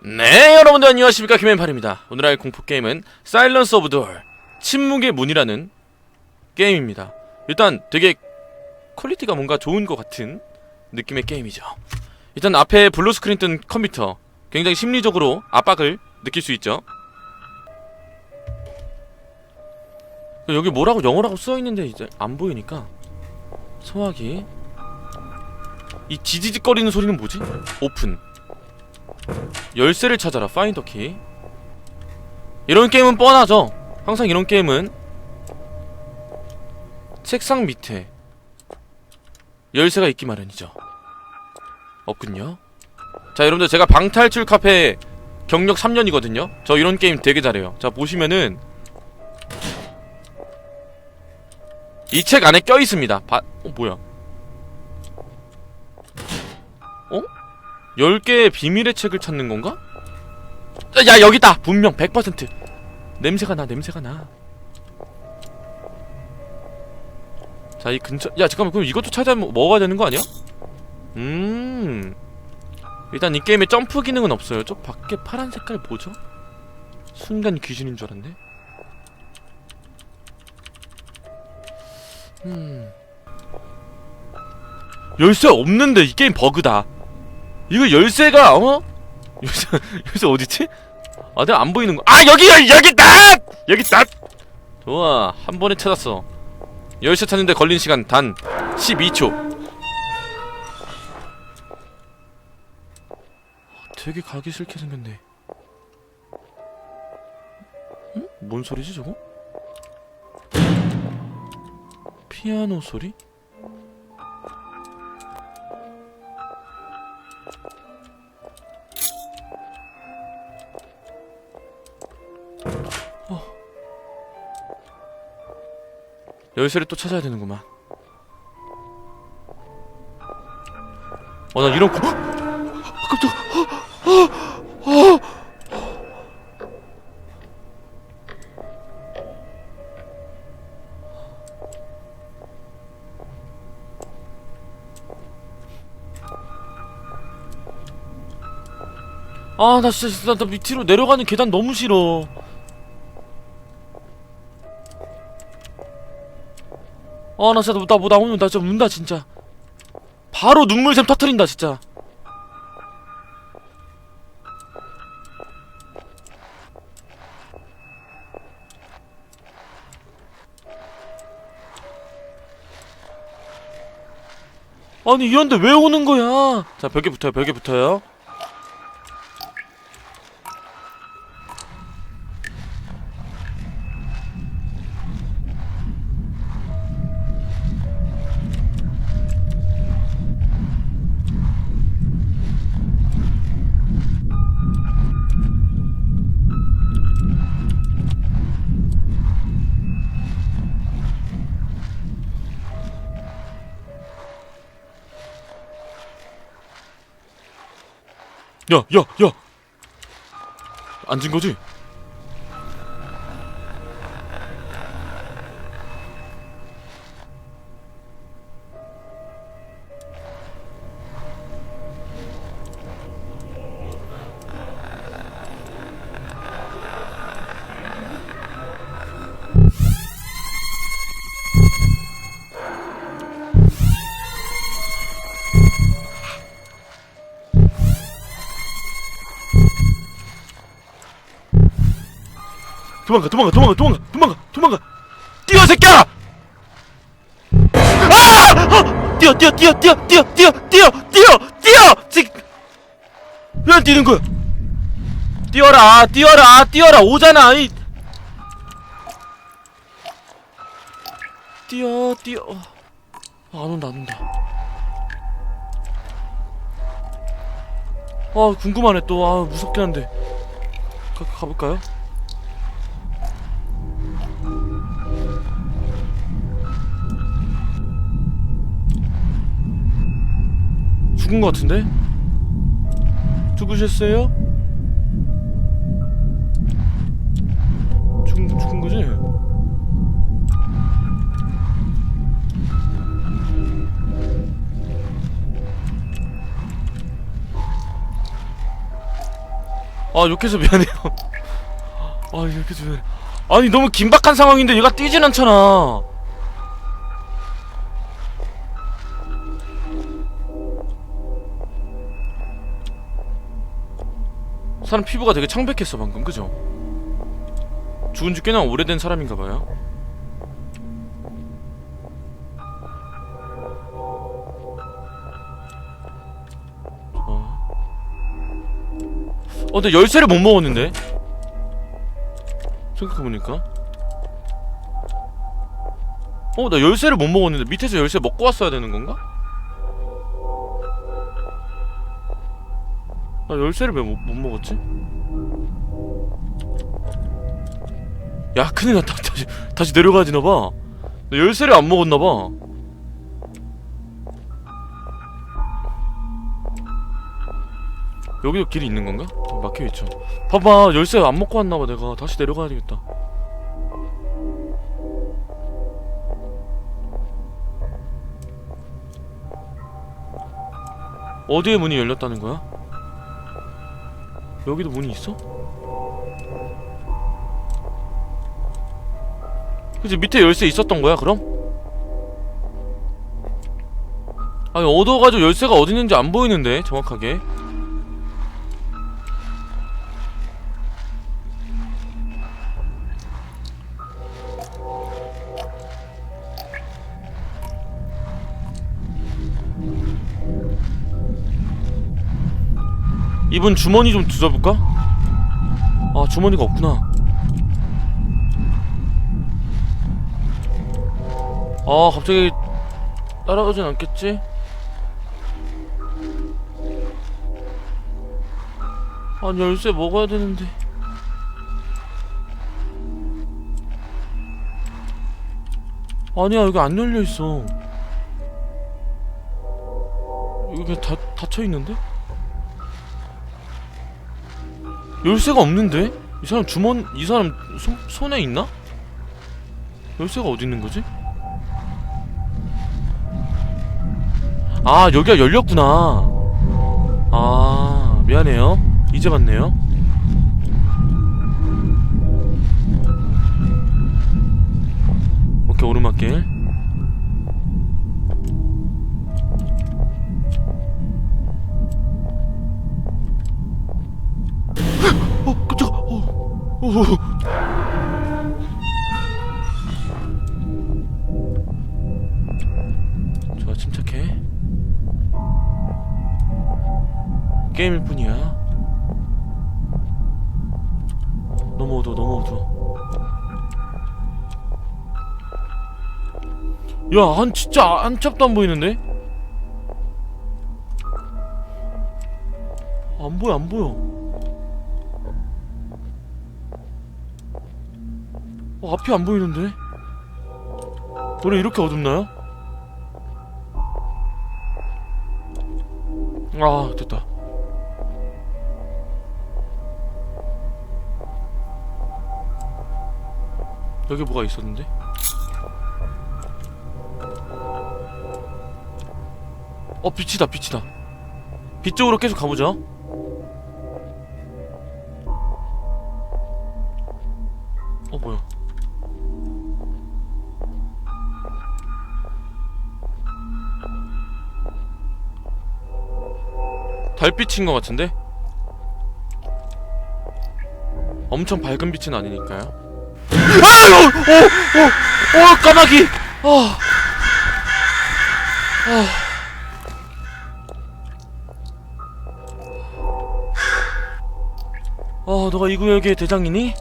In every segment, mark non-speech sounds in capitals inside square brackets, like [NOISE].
네 여러분들 안녕하십니까? 김앤팔입니다. 오늘 할 공포게임은 사일런스 오브 돌 침묵의 문이라는 게임입니다. 일단 되게 퀄리티가 뭔가 좋은 것 같은 느낌의 게임이죠. 일단 앞에 블루 스크린 뜬 컴퓨터 굉장히 심리적으로 압박을 느낄 수 있죠. 여기 뭐라고 영어라고 써있는데 이제 안 보이니까 소화기. 이 지지직거리는 소리는 뭐지? 오픈 열쇠를 찾아라. 파인더 키 이런 게임은 뻔하죠. 항상 이런 게임은 책상 밑에 열쇠가 있기 마련이죠. 없군요. 자 여러분들 제가 방탈출 카페 경력 3년이거든요. 저 이런 게임 되게 잘해요. 자 보시면은 이 책 안에 껴있습니다. 바... 어 뭐야 10개의 비밀의 책을 찾는 건가? 야 여기 있다! 분명 100% 냄새가 나 냄새가 나 자 이 근처 야 잠깐만. 그럼 이것도 찾아 먹어야 되는 거 아니야? 음. 일단 이 게임에 점프 기능은 없어요. 저 밖에 파란 색깔 뭐죠? 순간 귀신인 줄 알았네. 음. 열쇠 없는데 이 게임 버그다 이거 열쇠가 어? [LAUGHS] 열쇠 열쇠 어디지? 아 내가 안 보이는 거. 아 여기 여기 여기 있다. 여기 있다. 좋아 한 번에 찾았어. 열쇠 찾는데 걸린 시간 단 12초. 되게 가기 싫게 생겼네. 응? 뭔 소리지 저거? 피아노 소리? 열쇠를 또 찾아야 되는구만. 어, 나 이런 거. 깜짝. 어. 아, 나 진짜, 나, 나 밑으로 내려가는 계단 너무 싫어. 아, 나 진짜, 나, 뭐, 나 오늘 나 진짜 운다, 진짜. 바로 눈물샘 터트린다, 진짜. 아니, 이런데 왜 오는 거야? 자, 벽에 붙어요, 벽에 붙어요. 야, 야, 야! 앉은 거지? 도망가, 도망가, 도망가, 도망가, 도망가, 도망가! 뛰어, 새끼야! 아! 아! 뛰어, 뛰어, 뛰어, 뛰어, 뛰어, 뛰어, 뛰어, 뛰어, 뛰어! 지... 왜안 뛰는 거야? 뛰어라, 뛰어라, 뛰어라, 오잖아, 이. 뛰어, 뛰어. 아, 안 온다, 안 온다. 아, 궁금하네 또. 아, 무섭긴 한데. 가, 가볼까요? 죽은 것 같은데? 죽으셨어요? 죽은, 죽은 거지? 아 욕해서 미안해요 [LAUGHS] 아 욕해서 미안해 아니 너무 긴박한 상황인데 얘가 뛰진 않잖아 사람 피부가 되게 창백했어 방금 그죠? 죽은 지 꽤나 오래된 사람인가봐요 어. 어 근데 열쇠를 못 먹었는데 생각해보니까 어 나 열쇠를 못 먹었는데 밑에서 열쇠 먹고 왔어야 되는 건가? 나 열쇠를 왜 못 먹었지? 야 큰일 났다 [LAUGHS] 다시 다시 내려가야 되나봐 나 열쇠를 안 먹었나봐 여기도 길이 있는 건가? 막혀있죠 봐봐 열쇠 안 먹고 왔나봐 내가 다시 내려가야 되겠다 어디에 문이 열렸다는 거야? 여기도 문이 있어? 그치 밑에 열쇠 있었던 거야 그럼? 아니 얻어가지고 열쇠가 어디 있는지 안 보이는데 정확하게 이분 주머니 좀 뒤져볼까? 아 주머니가 없구나 아 갑자기 따라가진 않겠지? 아니 열쇠 먹어야 되는데 아니야 여기 안 열려있어 여기 다, 닫혀있는데? 열쇠가 없는데? 이 사람 주머니 이 사람 손, 손에 있나? 열쇠가 어디 있는 거지? 아 여기가 열렸구나 아 미안해요 이제 봤네요 오케이 오르막길 어, 어. 좋아 침착해 게임일 뿐이야 너무 어두워 너무 어두워 야한 진짜 한 찹도 안 보이는데? 안 보여 안 보여 어, 앞이 안 보이는데? 원래 이렇게 어둡나요? 아 됐다 여기 뭐가 있었는데? 어 빛이다 빛이다 빛 쪽으로 계속 가보자 어 뭐야 달빛인 것 같은데? 엄청 밝은 빛은 아니니까요. 아유! 어! 어! 어! 까마귀! 어! 어. 어, 너가 이 구역의 대장이니?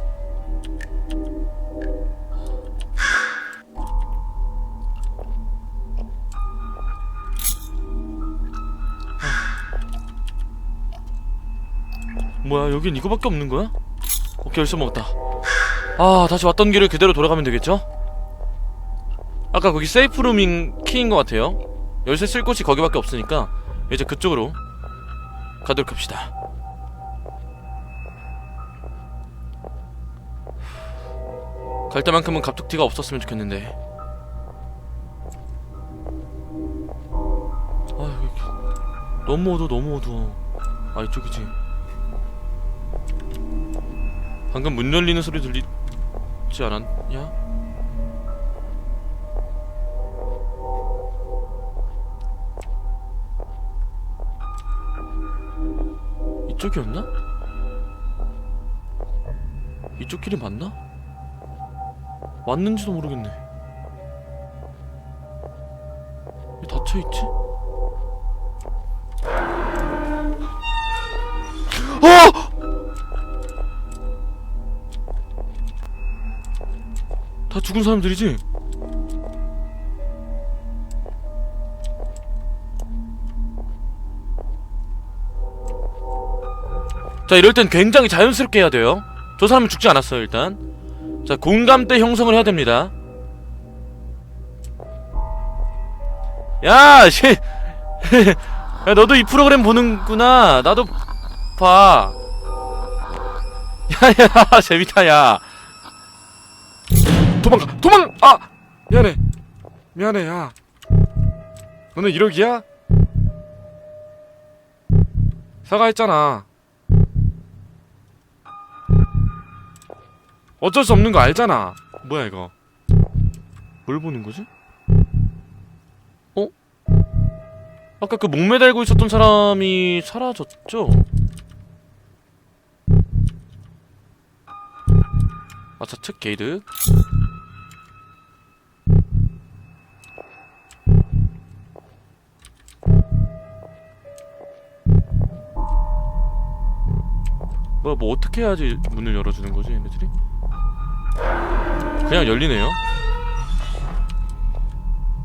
뭐야 여긴 이거밖에 없는 거야? 오케이 열쇠 먹었다. 아 다시 왔던 길을 그대로 돌아가면 되겠죠? 아까 거기 세이프룸인 키인 것 같아요. 열쇠 쓸 곳이 거기밖에 없으니까 이제 그쪽으로 가도록 합시다. 갈 때만큼은 갑툭튀가 없었으면 좋겠는데. 아 너무 어두워 너무 어두워. 아 이쪽이지 방금 문 열리는 소리 들리지 않았냐? 이쪽이었나? 이쪽 길이 맞나? 맞는지도 모르겠네. 왜 닫혀 있지? 다 죽은 사람들이지? 자 이럴 땐 굉장히 자연스럽게 해야 돼요. 저 사람은 죽지 않았어요 일단. 자 공감대 형성을 해야 됩니다. 야 씨. [LAUGHS] 야 너도 이 프로그램 보는구나. 나도 봐. 야야 [LAUGHS] 재밌다 야 도망가 도망 아 미안해 미안해 야 너는 이러기야? 사과했잖아 어쩔 수 없는 거 알잖아 뭐야 이거 뭘 보는 거지? 어? 아까 그 목매 달고 있었던 사람이 사라졌죠? 아차 책 게이드 뭐야 뭐 어떻게 해야지 문을 열어주는 거지 얘네들이? 그냥 열리네요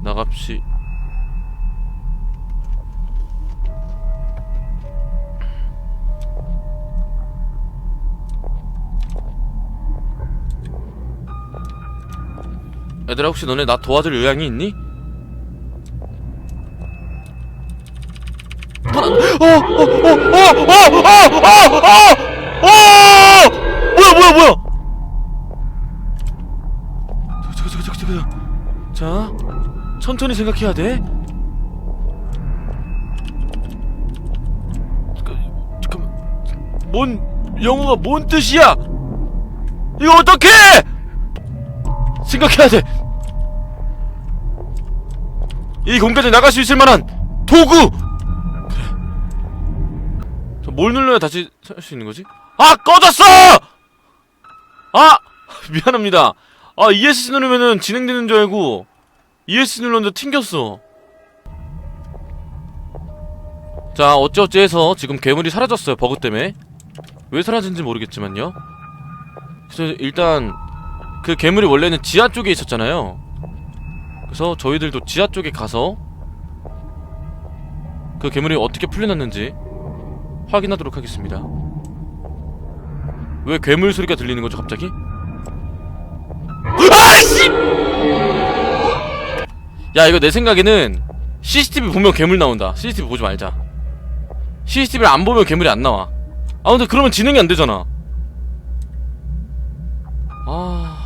나갑시 얘들아 혹시 너네 나 도와줄 의향이 있니? 어, 어, 어, 어, 어, 어, 어, 어, 어! 뭐야, 뭐야, 뭐야! 저거, 저거, 저거, 저거. 자, 천천히 생각해야 돼. 잠깐. 뭔 영어가 뭔 뜻이야? 이거 어떡해! 생각해야 돼. 이 공간에 나갈 수 있을 만한 도구. 그래. 저뭘 눌러야 다시 살 수 있는 거지? 아 꺼졌어! 아 [LAUGHS] 미안합니다. 아 ESC 누르면은 진행되는 줄 알고 ESC 눌렀는데 튕겼어. 자 어찌어찌 해서 지금 괴물이 사라졌어요 버그 때문에 왜 사라진지 모르겠지만요. 그래서 일단 그 괴물이 원래는 지하 쪽에 있었잖아요. 그래서 저희들도 지하 쪽에 가서 그 괴물이 어떻게 풀려났는지 확인하도록 하겠습니다. 왜 괴물 소리가 들리는 거죠, 갑자기? 아씨! 야, 이거 내 생각에는 CCTV 보면 괴물 나온다. CCTV 보지 말자. CCTV를 안 보면 괴물이 안 나와. 아, 근데 그러면 진행이 안 되잖아. 아.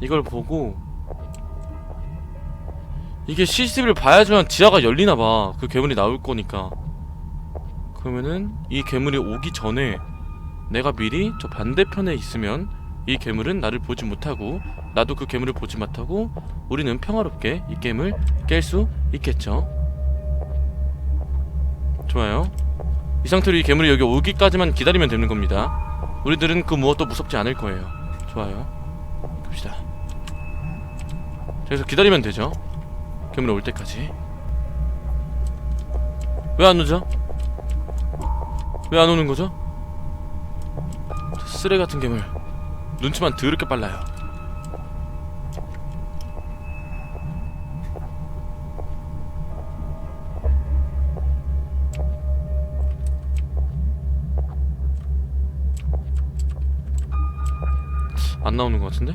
이걸 보고 이게 CCTV를 봐야지만 지하가 열리나봐. 그 괴물이 나올 거니까. 그러면은 이 괴물이 오기 전에 내가 미리 저 반대편에 있으면 이 괴물은 나를 보지 못하고 나도 그 괴물을 보지 못하고 우리는 평화롭게 이 게임을 깰 수 있겠죠? 좋아요. 이 상태로 이 괴물이 여기 오기까지만 기다리면 되는 겁니다. 우리들은 그 무엇도 무섭지 않을 거예요. 좋아요. 갑시다. 그래서 기다리면 되죠 괴물이 올 때까지 왜 안 오죠? 왜 안 오는 거죠? 저 쓰레 같은 괴물 눈치만 더럽게 빨라요 안 나오는 것 같은데?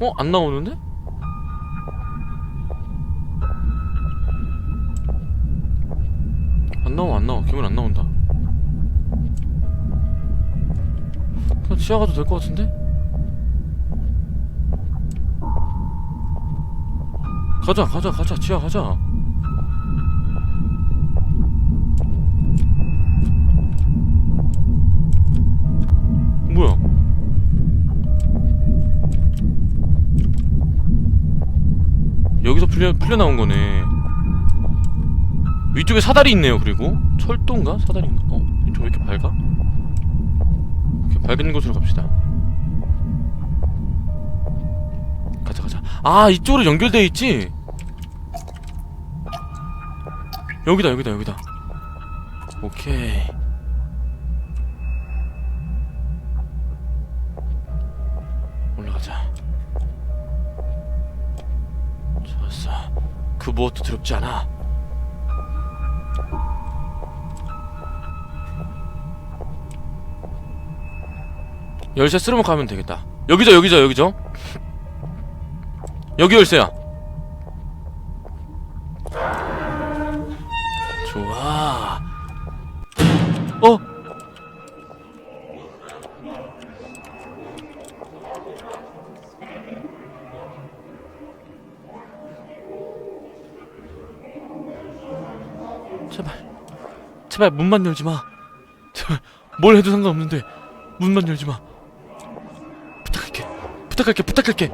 어? 안 나오는데? 안 나와 안 나와 괴물 안 나온다 그냥 지하 가도 될 것 같은데? 가자 가자 가자 지하 가자 풀려, 풀려 나온 거네 위쪽에 사다리 있네요 그리고 철도인가? 사다리인가? 어? 이쪽 왜 이렇게 밝아? 이렇게 밝은 곳으로 갑시다 가자 가자 아 이쪽으로 연결돼 있지? 여기다 여기다 여기다 오케이 그 무엇도 두렵지 않아. 열쇠 쓰러면 가면 되겠다. 여기죠 여기죠 여기죠? 여기 열쇠야. 좋아. 어? 제발 제발 문만 열지 마 제발 뭘 해도 상관없는데 문만 열지 마 부탁할게 부탁할게 부탁할게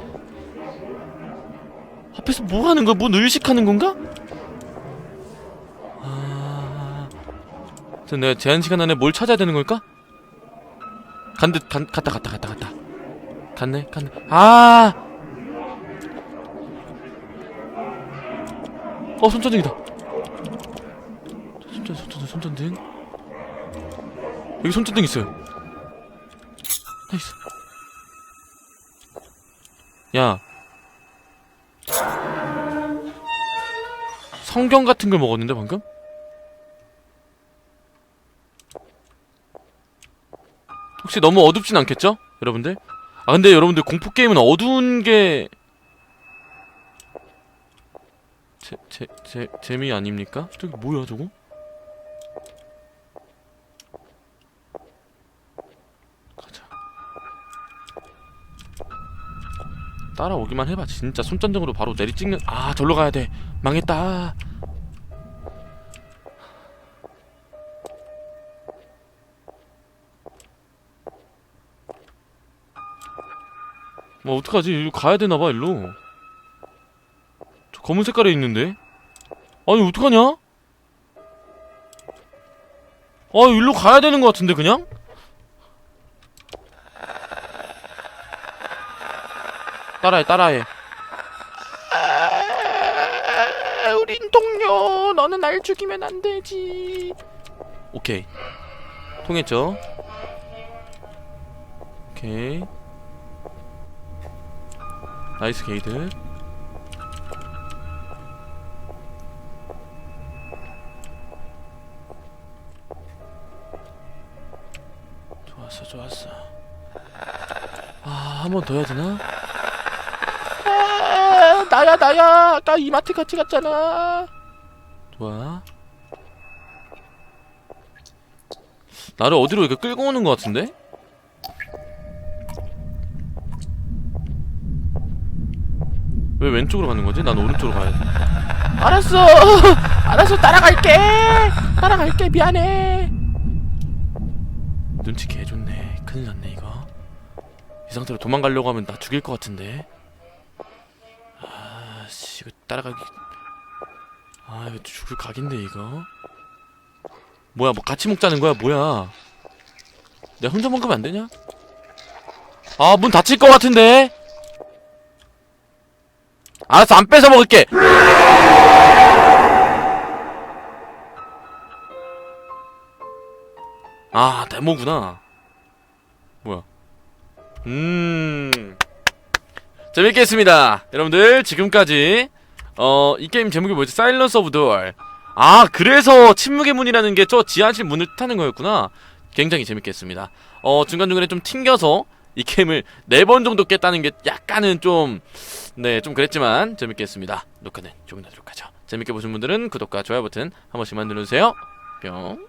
앞에서 뭐 하는 거야? 뭔 의식하는 건가? 아... 저 내가 제한 시간 안에 뭘 찾아야 되는 걸까? 간듯 간 갔다 갔다 갔다 갔다 갔네 갔네 아! 어 손전등이다 손전 손전등 손전등 여기 손전등 있어요 나이스 야 성경 같은 걸 먹었는데 방금? 혹시 너무 어둡진 않겠죠? 여러분들? 아 근데 여러분들 공포 게임은 어두운 게 제, 제, 제, 재미 아닙니까? 저기 뭐야 저거? 따라오기만 해봐. 진짜 손전등으로 바로 내리 찍는 아 절로 가야 돼. 망했다. 뭐 어떡하지? 일로 가야 되나봐 일로. 저 검은 색깔에 있는데? 아니 어떡하냐? 아 일로 가야 되는 것 같은데 그냥 따라해 따라해. 아, 우린 동료 너는 날 죽이면 안 되지. 오케이. 통했죠? 오케이. 나이스 게이드. 좋았어 좋았어. 아 한 번 더 해야 되나? 아, 나야 나야. 아까 이마트 같이 갔잖아. 좋아. 나를 어디로 이렇게 끌고 오는 것 같은데? 왜 왼쪽으로 가는 거지? 난 오른쪽으로 가야 돼. 알았어. 알았어. 따라갈게. 따라갈게. 미안해. 눈치 개 좋네. 큰일 났네 이거. 이 상태로 도망가려고 하면 나 죽일 것 같은데 따라가기. 아 이거 죽을 각인데 이거? 뭐야 뭐 같이 먹자는 거야? 뭐야? 내가 혼자 먹으면 안 되냐? 아 문 닫힐 것 같은데? 알았어 안 뺏어 먹을게. 아 데모구나. 뭐야? 음. 재밌게 했습니다. 여러분들 지금까지 어 이 게임 제목이 뭐였지 사일런스 오브 돌아 그래서 침묵의 문이라는 게 저 지하실 문을 타는 거였구나 굉장히 재밌게 했습니다 어 중간중간에 좀 튕겨서 이 게임을 네 번 정도 깼다는 게 약간은 좀 네, 좀 그랬지만 재밌게 했습니다. 녹화는 조금 나도록 하죠. 재밌게 보신 분들은 구독과 좋아요 버튼 한 번씩만 눌러주세요. 뿅.